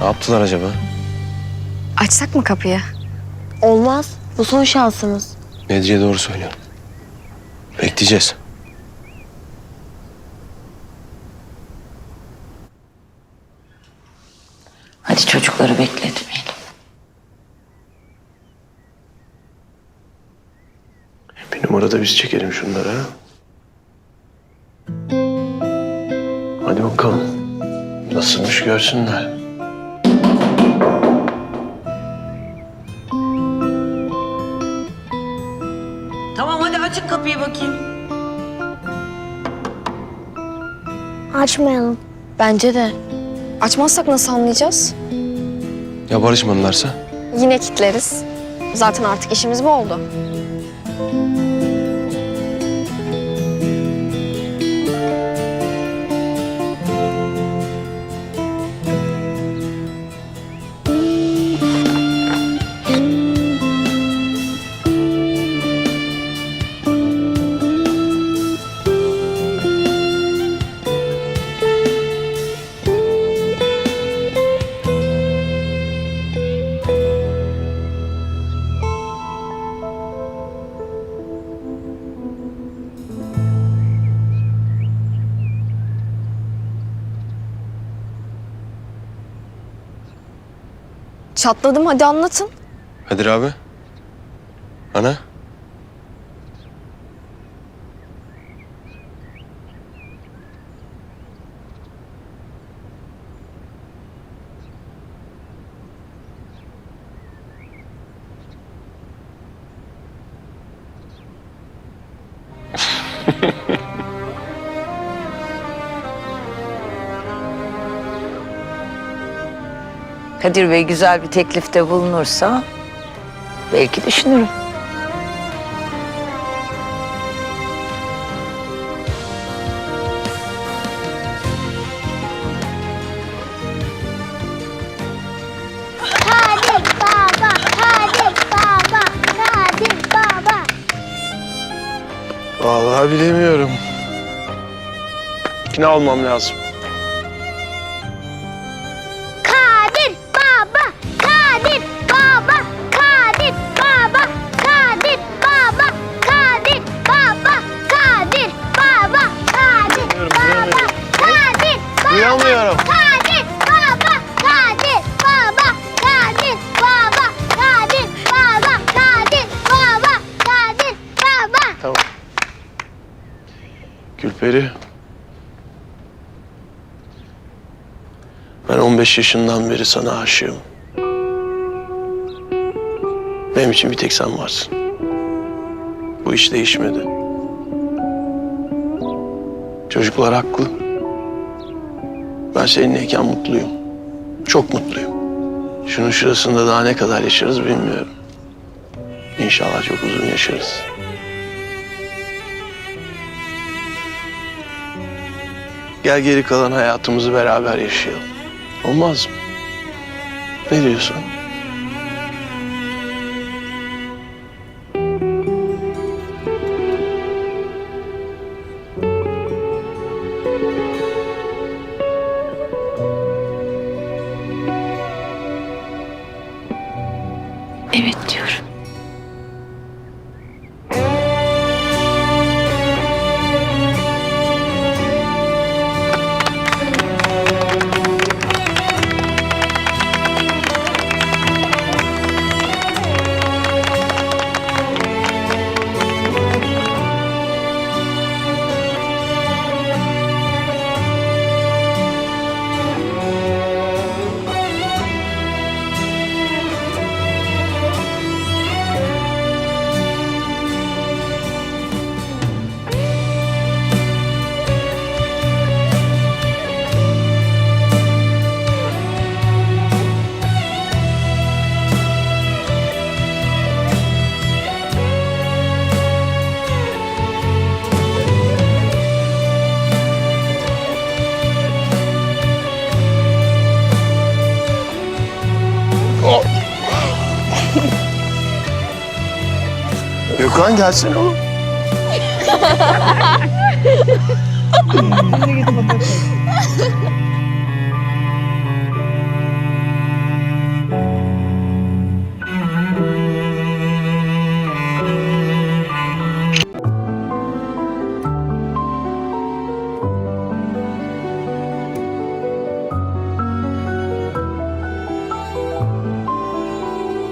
Ne yaptılar acaba? Açsak mı kapıyı? Olmaz. Bu son şansımız. Nedriye doğru söylüyor. Bekleyeceğiz. Hadi çocukları bekletmeyelim. Bir numarada biz çekelim şunları ha. Hadi bakalım. Nasılmış görsünler. Kapıyı bakayım. Açmayalım. Bence de. Açmazsak nasıl anlayacağız? Ya barışmadılarsa? Yine kitleriz. Zaten artık işimiz bu oldu. Çatladım hadi anlatın. Kadir abi. Ana. Kadir Bey güzel bir teklifte bulunursa belki düşünürüm. Kadir baba, Kadir baba, Kadir baba. Vallahi bilemiyorum. Yine almam lazım. Gülperi. Ben 15 yaşından beri sana aşığım. Benim için bir tek sen varsın. Bu iş değişmedi. Çocuklar haklı. Ben seninleyken mutluyum. Çok mutluyum. Şunun şurasında daha ne kadar yaşarız bilmiyorum. İnşallah çok uzun yaşarız. Gel geri kalan hayatımızı beraber yaşayalım. Olmaz mı? Ne diyorsun? Evet diyorum. Gökhan gelsene oğlum.